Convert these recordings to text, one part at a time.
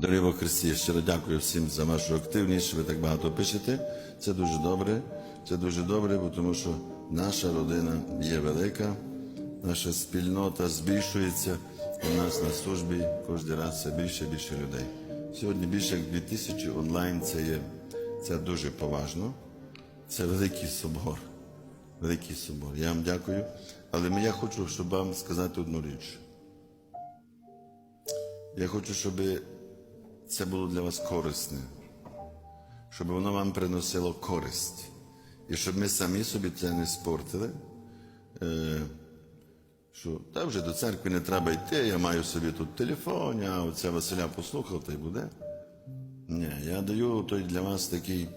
Дорогі Христі, щиро дякую всім за вашу активність, ви так багато пишете. Це дуже добре. Це дуже добре, бо тому що наша родина є велика, наша спільнота збільшується. У нас на службі кожен раз все більше і більше людей. Сьогодні більше як 2000 онлайн це є це дуже поважно. Це великий собор. Великий собор. Я вам дякую. Але я хочу, щоб вам сказати одну річ. Я хочу, щоб це було для вас корисне, щоб воно вам приносило користь. І щоб ми самі собі це не спортили. Е, що та вже до церкви не треба йти, я маю собі тут телефон, а оце Василя послухав, та й буде. Ні, я даю той для вас такий,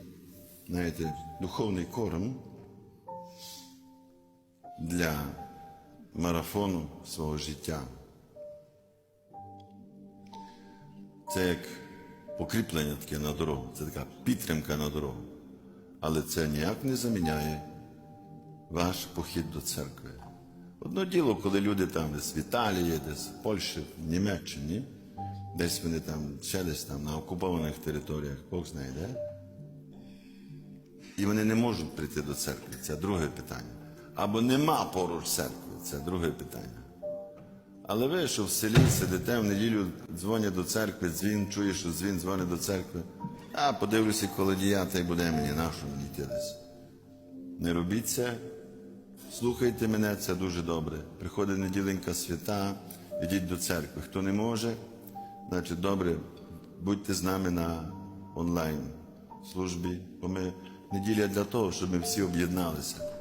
знаєте, духовний корм для марафону свого життя. Це як покріплення таке на дорогу, це така підтримка на дорогу. Але це ніяк не заміняє ваш похід до церкви. Одно діло, коли люди там десь в Італії, десь в Польщі, в Німеччині, десь вони там ще десь там на окупованих територіях, Бог знає де. І вони не можуть прийти до церкви. Це друге питання. Або нема поруч церкви, це друге питання. Але ви, що в селі сидите в неділю, дзвонять до церкви, дзвін, чуєш, що дзвін дзвонить до церкви. А подивлюся колодія, та й буде мені нашу десь. Не робіть це, слухайте мене, це дуже добре. Приходить неділенька свята, йдіть до церкви. Хто не може, значить добре, будьте з нами на онлайн службі, бо ми неділя для того, щоб ми всі об'єдналися.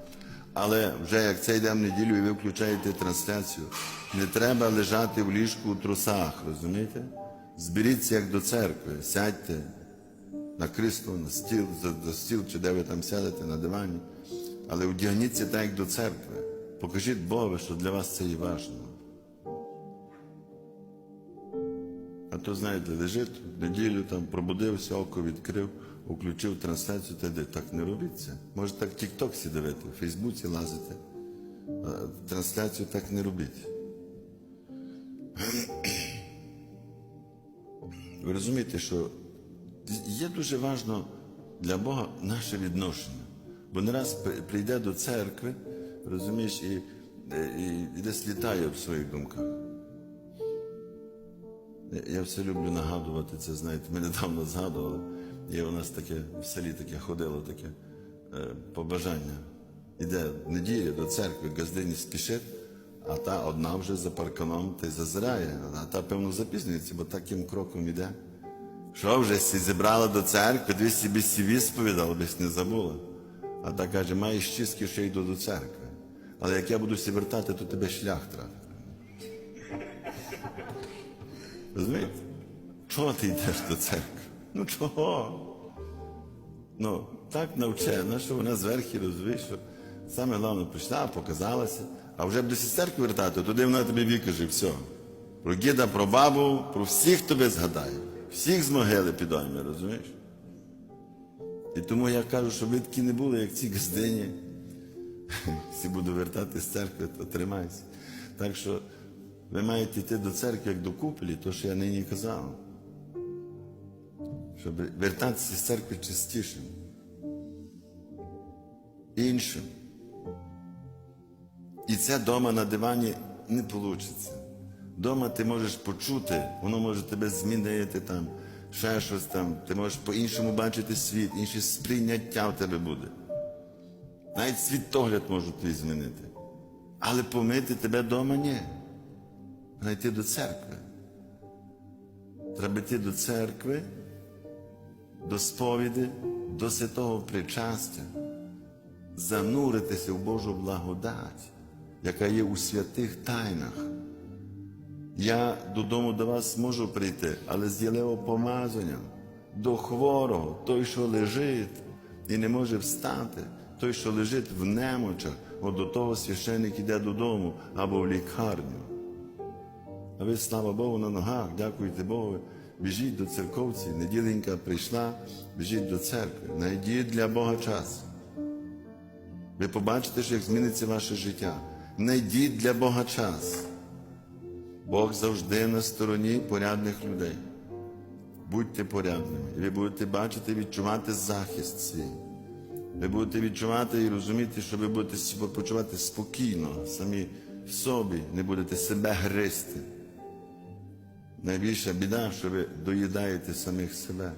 Але вже як це йде в неділю і ви включаєте трансляцію, не треба лежати в ліжку у трусах, розумієте? Зберіться як до церкви, сядьте на крісло, на стіл, за, стіл, чи де ви там сядете на дивані. Але одягніться так, як до церкви. Покажіть Богу, що для вас це є важливо. А то, знаєте, лежить неділю, там пробудився, око відкрив, включив трансляцію, йде. Так не робіть це. Може так тік-ток дивити, в Фейсбуці лазити. Трансляцію так не робіть. Ви розумієте, що є дуже важливо для Бога наше відношення. Бо не раз прийде до церкви, розумієш, і, і, і десь літає в своїх думках. Я все люблю нагадувати це, знаєте, ми недавно згадували. Є у нас таке в селі таке ходило таке е, побажання. Іде в неділю до церкви, газдині спішить, а та одна вже за парканом та й зазирає, а та, певно, запізнюється, бо таким кроком іде. Що вже сі зібрала до церкви, дві собі сіві сповідала, десь не забула. А та каже, маєш чистки, що йду до церкви. Але як я буду сі вертати, то тебе шлях трафить. Розумієте? Чого ти йдеш до церкви? Ну чого? Ну, так навчена, що вона зверху розуміє, що саме головне прийшла, показалася, а вже б до церкви вертати, туди вона тобі викаже все. Про діда, про бабу, про всіх тобі згадає. Всіх з могили підойме, розумієш? І тому я кажу, щоб ви такі не були, як ці газдині. Всі буду вертати з церкви, то тримайся. Так що ви маєте йти до церкви як до куполі, то що я нині казав. Щоб вертатися з церкви чистішим. Іншим. І це дома на дивані не вийде. Дома ти можеш почути, воно може тебе змінити там, ще щось там, ти можеш по-іншому бачити світ, інше сприйняття в тебе буде. Навіть світогляд можуть твій змінити. Але помити тебе вдома ні. Треба йти до церкви. Треба йти до церкви, до сповіді, до святого причастя, зануритися в Божу благодать, яка є у святих тайнах. Я додому до вас можу прийти, але з єлеопомазанням до хворого, той, що лежить і не може встати, той, що лежить в немочах, от до того священник іде додому або в лікарню. А ви, слава Богу, на ногах, дякуйте Богу. Біжіть до церковці, неділенька прийшла, біжіть до церкви, знайдіть для Бога час. Ви побачите, що як зміниться ваше життя. Найдіть для Бога час. Бог завжди на стороні порядних людей. будьте порядними. І ви будете бачити, відчувати захист свій. Ви будете відчувати і розуміти, що ви будете почувати спокійно, самі в собі, не будете себе гризти. Найбільша біда, що ви доїдаєте самих себе.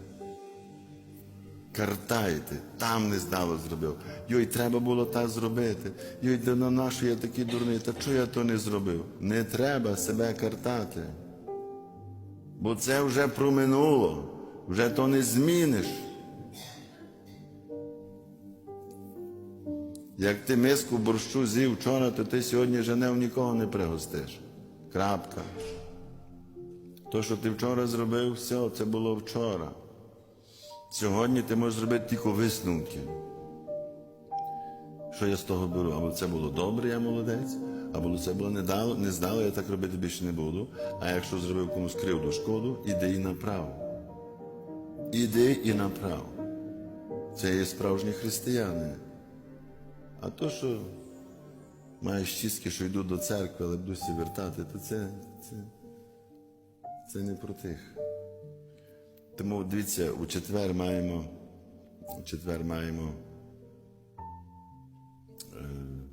Картаєте, там не здало зробив. Йой, треба було так зробити. Йой, да на нашу я такий дурний, та чого я то не зробив? Не треба себе картати. Бо це вже проминуло, вже то не зміниш. Як ти миску борщу з'їв вчора, то ти сьогодні женев нікого не пригостиш. Крапка. То, що ти вчора зробив, все, це було вчора. Сьогодні ти можеш зробити тільки висновки. Що я з того беру? Або це було добре, я молодець, або це було не дало, не здало, я так робити більше не буду. А якщо зробив комусь кривду шкоду, іди і направ. Іди і направ. Це є справжні християни. А то, що маєш чистки, що йду до церкви, але буду вертати, то це, це, це не про тих. Тому дивіться, у четвер маємо, у четвер маємо е,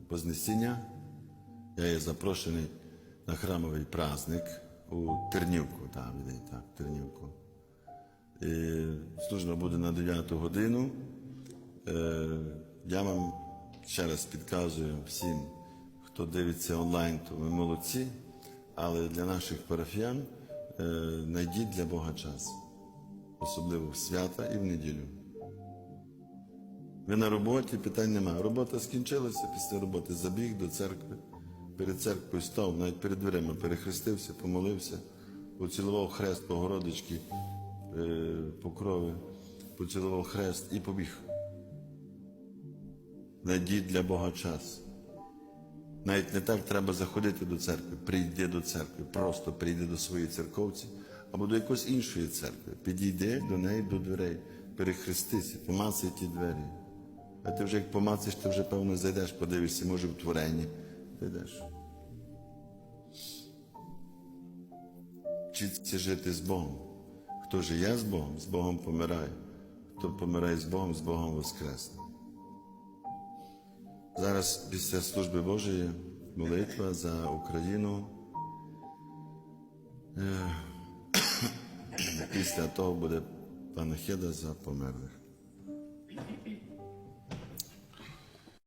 Вознесіння. Я є запрошений на храмовий праздник у Тернівку, так, так, Тернівку. І служба буде на 9 годину. Е, я вам ще раз підказую всім, хто дивиться онлайн, то ви молодці, але для наших парафіян е, знайдіть для Бога час, особливо в свята і в неділю. Ви на роботі, питань немає. Робота скінчилася після роботи, забіг до церкви, перед церквою став, навіть перед дверима перехрестився, помолився, поцілував хрест по городички, е, по крові, поцілував хрест і побіг. Найдіть для Бога час. Навіть не так треба заходити до церкви. Прийди до церкви, просто прийди до своєї церковці або до якоїсь іншої церкви. Підійди до неї до дверей, перехрестися, помацай ті двері. А ти вже як помацаєш, ти вже певно зайдеш, подивишся, може в творенні. Зайдеш. Вчиться жити з Богом. Хто живе з Богом, з Богом помирає. Хто помирає з Богом, з Богом воскресне. Зараз після служби Божої молитва за Україну. Е, Після того буде панахіда за померлих.